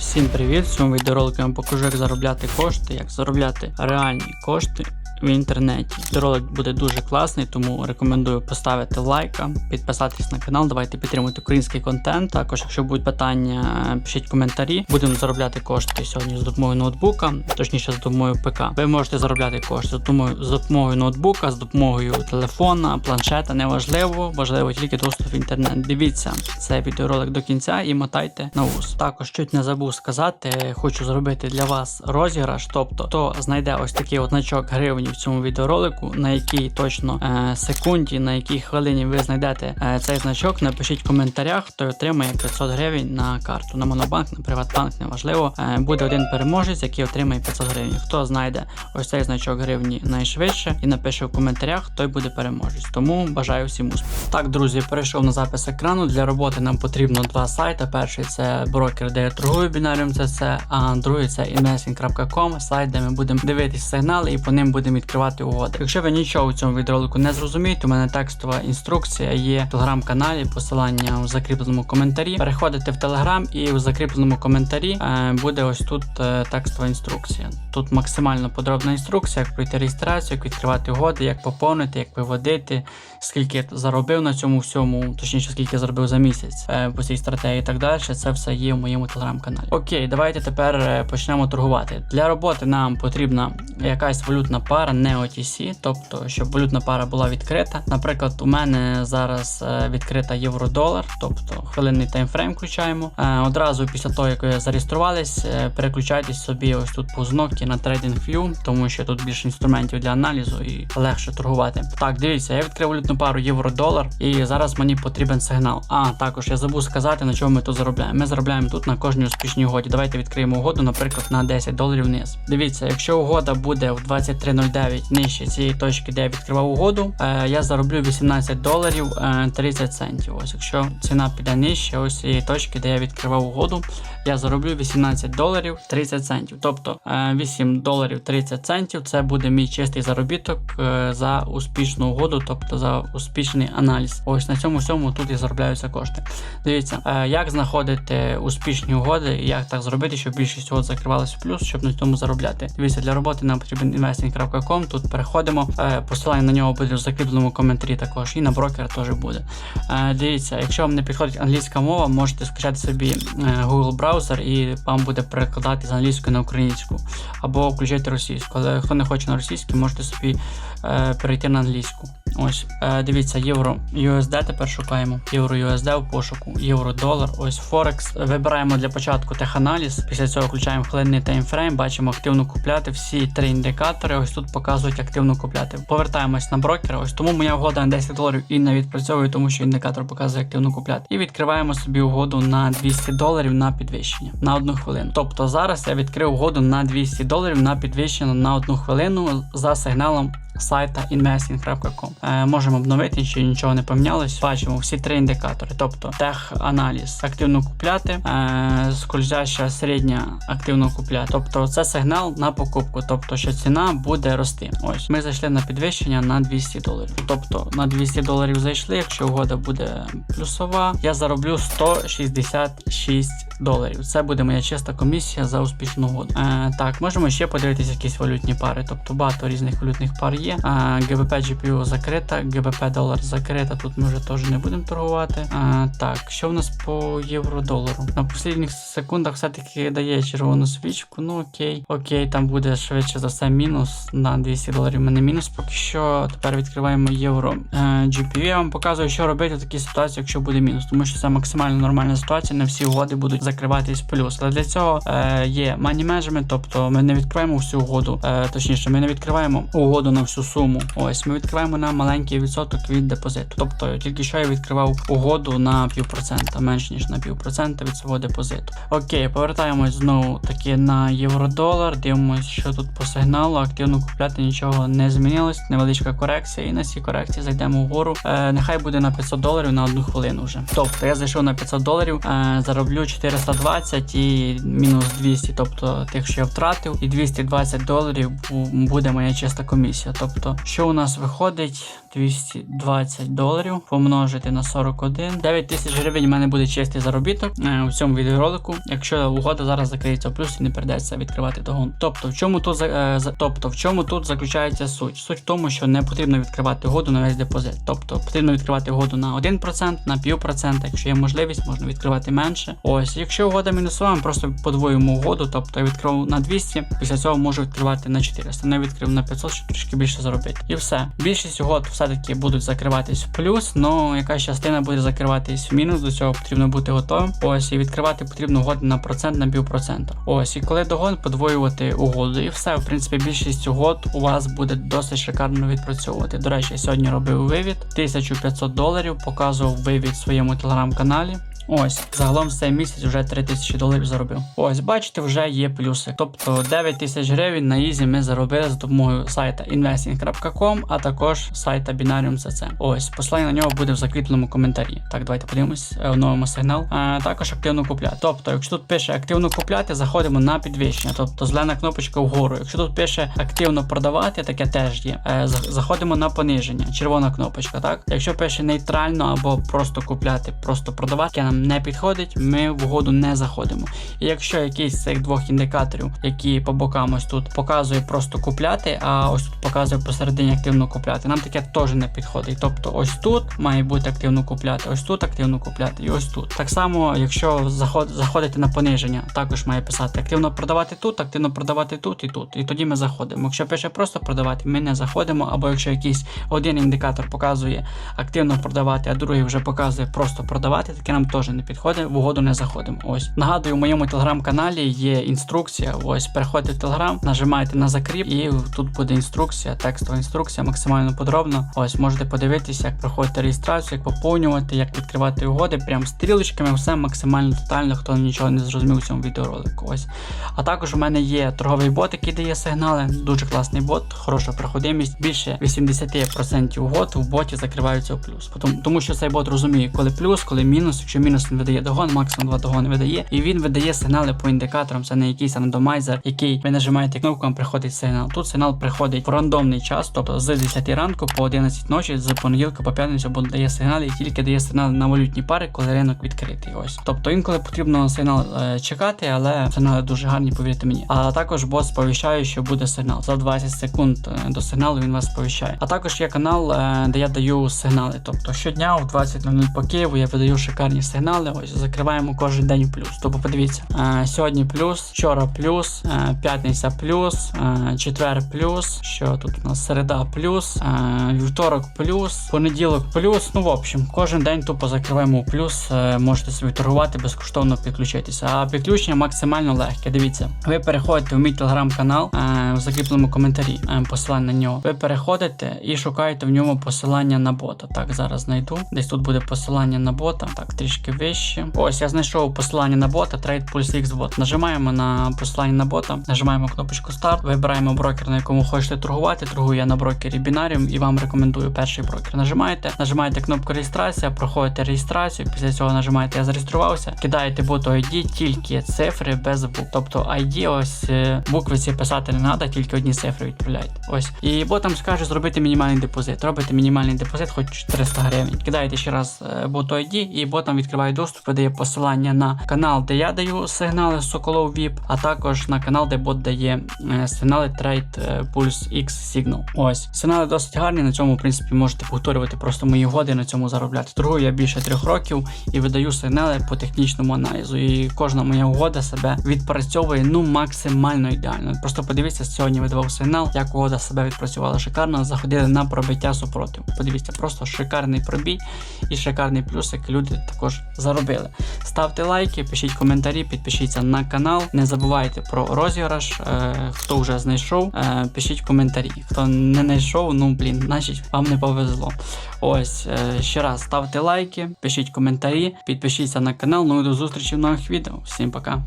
Всім привіт! В цьому відеоролику я вам покажу, як заробляти кошти, як заробляти реальні кошти в інтернеті. Відеоролик буде дуже класний, тому рекомендую поставити лайка, підписатись на канал, давайте підтримуйте український контент. Також, якщо будуть питання, пишіть коментарі. Будемо заробляти кошти сьогодні з допомогою ноутбука, точніше з допомогою ПК. Ви можете заробляти кошти з допомогою, ноутбука, з допомогою телефона, планшета, неважливо, важливо тільки доступ в інтернет. Дивіться цей відеоролик до кінця і мотайте на вус. Також чуть не забув сказати, хочу зробити для вас розіграш. Тобто, хто знайде ось такий от значок гривні в цьому відеоролику, на якій точно е, секунді, на якій хвилині ви знайдете е, цей значок, напишіть в коментарях, хто отримає 500 гривень на карту на Монобанк, на Приватбанк, неважливо. Е, буде один переможець, який отримає 500 гривень. Хто знайде ось цей значок гривні найшвидше і напише в коментарях, той буде переможець. Тому бажаю всім успіху. Так, друзі, перейшов на запис екрану. Для роботи нам потрібно два сайти. Перший це брокер, де я торгую бінаріум CC, а другий це investing.com, сайт, де ми будемо дивитись сигнали і по ним будемо відкривати угоди. Якщо ви нічого у цьому відеоролику не зрозумієте, у мене текстова інструкція є в телеграм-каналі, посилання у закріпленому коментарі. Переходите в телеграм і у закріпленому коментарі е, буде ось тут е, текстова інструкція. Тут максимально подробна інструкція, як пройти реєстрацію, як відкривати угоди, як поповнити, як виводити, скільки я заробив на цьому всьому, точніше, скільки я заробив за місяць е, по цій стратегії і так далі. Це все є в моєму телеграм-каналі. Окей, давайте тепер почнемо торгувати. Для роботи нам потрібна якась валютна пара, не OTC, тобто, щоб валютна пара була відкрита. Наприклад, у мене зараз е, відкрита євро-долар, тобто хвилинний таймфрейм включаємо. Е, Одразу після того, як ви зареєструвались, е, переключайтесь собі ось тут по кнопки на TradingView, тому що тут більше інструментів для аналізу і легше торгувати. Так, дивіться, я відкрив валютну пару євро-долар, і зараз мені потрібен сигнал. А також я забув сказати, на чому ми тут заробляємо. Ми заробляємо тут на кожній успішній угоді. Давайте відкриємо угоду, наприклад, на 10 доларів вниз. Дивіться, якщо угода буде в 23.09 нижче цієї точки, де я відкривав угоду, е, я зароблю 18 доларів е, 30 центів. Ось якщо ціна піде нижче, ось цієї точки, де я відкривав угоду, я зароблю 18 доларів 30 центів. Тобто е, 8 доларів 30 центів це буде мій чистий заробіток е, за успішну угоду, тобто за успішний аналіз. Ось на цьому всьому тут і заробляються кошти. Дивіться, е, як знаходити успішні угоди і як так зробити, щоб більшість угод закривалася в плюс, щоб на цьому заробляти. Дивіться, для роботи нам потрібен investing.com. Тут переходимо. Е, Посилання на нього буде в закріпленому коментарі також, і на брокер теж буде. Е, Дивіться, якщо вам не підходить англійська мова, можете скачати собі е, Google браузер і вам буде перекладати з англійської на українську або включити російську. Але хто не хоче на російській, можете собі перейти на англійську. Ось, е, дивіться, євро USD тепер шукаємо. Євро USD в пошуку, євро долар, ось Форекс. Вибираємо для початку теханаліз. Після цього включаємо хвилинний таймфрейм, бачимо активно купляти. Всі три індикатори. Ось тут показують активно купляти. Повертаємось на брокера. Ось тому моя угода на 10 доларів і не відпрацьовує, тому що індикатор показує активно купляти. І відкриваємо собі угоду на 200 доларів на підвищення на одну хвилину. Тобто зараз я відкрив угоду на 200 доларів на підвищення на одну хвилину за сигналом сайта investing.com. Е, можемо обновити, чи нічого не помінялось. Бачимо всі три індикатори, тобто теханаліз активно купляти, е, скользяща середня активно купляти. Тобто це сигнал на покупку, тобто що ціна буде рости. Ось ми зайшли на підвищення на 200 доларів. Тобто на 200 доларів зайшли. Якщо угода буде плюсова, я зароблю 166 доларів. Це буде моя чиста комісія за успішну угоду. Е, так, можемо ще подивитися якісь валютні пари, тобто багато різних валютних пар є. Е, ГБП GPU закрита, ГБП долар закрита. Тут ми вже теж не будемо торгувати. Е, так, що в нас по євро-долару? На останніх секундах все-таки дає червону свічку. Ну окей, окей, там буде швидше за все мінус. На 200 доларів мене мінус. Поки що тепер відкриваємо євро е, GPU. Я вам показую, що робити в такій ситуації, якщо буде мінус, тому що це максимально нормальна ситуація. Не всі угоди будуть закриватись плюс. Але для цього е, є money management, тобто ми не відкриваємо всю угоду, е, точніше, ми не відкриваємо угоду на всю суму. Ось ми відкриваємо на маленький відсоток від депозиту. Тобто тільки що я відкривав угоду на півпроцента, менш ніж на півпроцента від свого депозиту. Окей, повертаємось знову таки на євро-долар. Дивимось, що тут по сигналу. Активно купляти нічого не змінилось. Невеличка корекція, і на цій корекції зайдемо вгору. Е, нехай буде на 500 доларів на одну хвилину вже. Тобто я зайшов на 500 доларів, е, зароблю 420 і мінус 200, тобто тих, що я втратив, і 220 доларів буде моя чиста комісія. Тобто, що у нас виходить? 220 доларів помножити на 41. 9 тисяч гривень у мене буде чистий заробіток е, у цьому відеоролику. Якщо угода зараз закриється в плюс і не придеться відкривати догон. Тобто, в чому тут е, тобто, в чому тут заключається суть? Суть в тому, що не потрібно відкривати угоду на весь депозит. Тобто потрібно відкривати угоду на 1%, на півпроцента. Якщо є можливість, можна відкривати менше. Ось, якщо угода мінусова, ми просто подвоюємо угоду. Тобто я відкрив на 200, після цього можу відкривати на 400. Не відкрив на 500, щоб трішки більше заробити. І все. Більшість угод все-таки будуть закриватись в плюс, але якась частина буде закриватись в мінус. До цього потрібно бути готовим. Ось і відкривати потрібно угоди на процент на півпроцента. Ось, і коли догон, подвоювати угоду. І все. В принципі, більшість угод у вас буде досить шикарно відпрацьовувати. До речі, я сьогодні робив вивід 1500 доларів, показував вивід в своєму телеграм-каналі. Ось, загалом за цей місяць вже 3000 доларів заробив. Ось, бачите, вже є плюси. Тобто 9 тисяч гривень на ізі ми заробили за допомогою сайта investing.com, а також сайта Binarium CC. Ось, посилання на нього буде в закріпленому коментарі. Так, давайте подивимось, е, оновимо сигнал. А, також активно купляти. Тобто, якщо тут пише активно купляти, заходимо на підвищення. Тобто зелена кнопочка вгору. Якщо тут пише активно продавати, таке теж є. Е, заходимо на пониження, червона кнопочка. Так, якщо пише нейтрально або просто купляти, просто продавати, яке нам не підходить, ми в угоду не заходимо. І якщо якийсь з цих двох індикаторів, які по бокам ось тут показує просто купляти, а ось тут показує посередині активно купляти, нам таке теж не підходить. Тобто ось тут має бути активно купляти, ось тут активно купляти і ось тут. Так само, якщо заход, заходите на пониження, також має писати активно продавати тут, активно продавати тут і тут. І тоді ми заходимо. Якщо пише просто продавати, ми не заходимо. Або якщо якийсь один індикатор показує активно продавати, а другий вже показує просто продавати, таке нам теж не підходить, в угоду не заходимо. Ось нагадую, у моєму телеграм-каналі є інструкція. Ось переходьте в телеграм, нажимаєте на закріп, і тут буде інструкція, текстова інструкція, максимально подробно. Ось можете подивитися, як проходити реєстрацію, як поповнювати, як відкривати угоди. Прям стрілочками, все максимально детально, хто нічого не зрозумів у цьому відеоролику. Ось. А також у мене є торговий бот, який дає сигнали. Дуже класний бот, хороша проходимість. Більше 80% угод в боті закриваються у плюс. Тому що цей бот розуміє, коли плюс, коли мінус. Якщо мінус він видає догон, максимум 2 догони видає. І він видає сигнали по індикаторам. Це не якийсь рандомайзер, який ви нажимаєте кнопку, вам приходить сигнал. Тут сигнал приходить в рандомний час, тобто з 10 ранку по 11 ночі, з понеділка по п'ятницю бот дає сигнали і тільки дає сигнал на валютні пари, коли ринок відкритий. Ось. Тобто інколи потрібно сигнал е, чекати, але сигнали дуже гарні, повірте мені. А також бот сповіщає, що буде сигнал. За 20 секунд е, до сигналу він вас сповіщає. А також є канал, е, де я даю сигнали. Тобто щодня в 20.00 по Києву я видаю шикарні сигнали. Ось закриваємо кожен день плюс. Тобто подивіться, е, сьогодні плюс, вчора плюс, е, п'ятниця плюс, е, четвер плюс. Що тут у нас середа плюс, вівторок плюс, понеділок плюс. Ну в общем, кожен день тупо закриваємо плюс. Можете собі торгувати безкоштовно підключитися. А підключення максимально легке. Дивіться, ви переходите в мій телеграм-канал в закріпленому коментарі. Посилання на нього. Ви переходите і шукаєте в ньому посилання на бота. Так, зараз знайду. Десь тут буде посилання на бота. Так, трішки вище. Ось я знайшов посилання на бота. Trade Pulse X бот. Нажимаємо на посилання на бота, нажимаємо кнопочку старт, вибираємо брокер, на якому хочете торгувати. Торгую я на брокері Binarium і вам рекомендую перший брокер. Нажимаєте, нажимаєте кнопку реєстрація, проходите реєстрацію. Після цього нажимаєте Я зареєструвався, кидаєте боту ID, тільки цифри без букв. Тобто ID, ось е, букви ці писати не треба, тільки одні цифри відправляєте. Ось. І бот там скаже зробити мінімальний депозит. Робите мінімальний депозит, хоч 300 гривень. Кидаєте ще раз е, боту ID, і бот там відкриває доступ, видає посилання на канал, де я даю сигнали Соколов VIP, а також на канал, де бот дає е, сигнали Trade е, Pulse X Signal. Ось. Сигнали досить гарні. На цьому, в принципі, можете повторювати просто мої годи на цьому заробляти. Торгую я більше трьох років і видаю сигнали по технічному аналізу. І кожна моя угода себе відпрацьовує ну максимально ідеально. Просто подивіться, сьогодні видавав сигнал, як угода себе відпрацювала шикарно. Заходили на пробиття супротив. Подивіться, просто шикарний пробій і шикарний плюсик. Люди також заробили. Ставте лайки, пишіть коментарі, підпишіться на канал. Не забувайте про розіграш. Е, хто вже знайшов, е, пишіть коментарі. Хто не знайшов, ну блін, значить вам не повезло. Ось е, ще раз ставте лайки, пишіть коментарі, підпишіться на канал. Ну і до зустрічі в нових відео. Всім пока.